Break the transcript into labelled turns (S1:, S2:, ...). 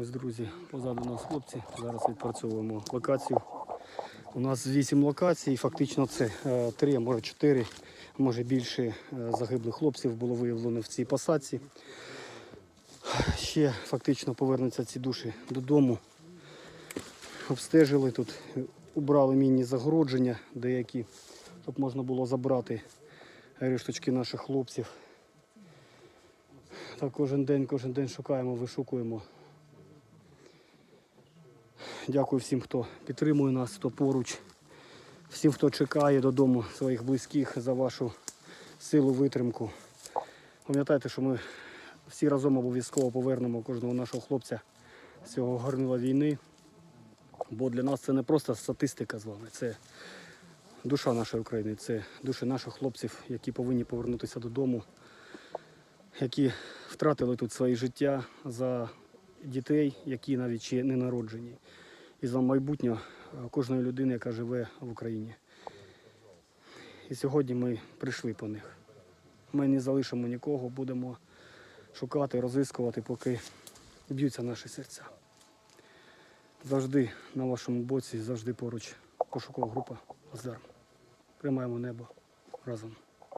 S1: Ось, друзі, позаду нас хлопці. Зараз відпрацьовуємо локацію. У нас 8 локацій, фактично це 3, а може 4, може більше е, загиблих хлопців було виявлено в цій посадці. Ще фактично повернуться ці душі додому. Обстежили тут, убрали мінні загородження деякі, щоб можна було забрати решточки наших хлопців. Так кожен день, кожен день шукаємо, вишукуємо. Дякую всім, хто підтримує нас, хто поруч, всім, хто чекає додому своїх близьких за вашу силу, витримку. Пам'ятайте, що ми всі разом обов'язково повернемо кожного нашого хлопця з цього горнила війни. Бо для нас це не просто статистика з вами, це душа нашої України, це душі наших хлопців, які повинні повернутися додому, які втратили тут своє життя за дітей, які навіть ще не народжені, і за майбутнє е, кожної людини, яка живе в Україні. І сьогодні ми прийшли по них. Ми не залишимо нікого, будемо шукати, розіскувати, поки б'ються наші серця. Завжди на вашому боці, завжди поруч пошукова група Аздар. Приймаємо небо разом.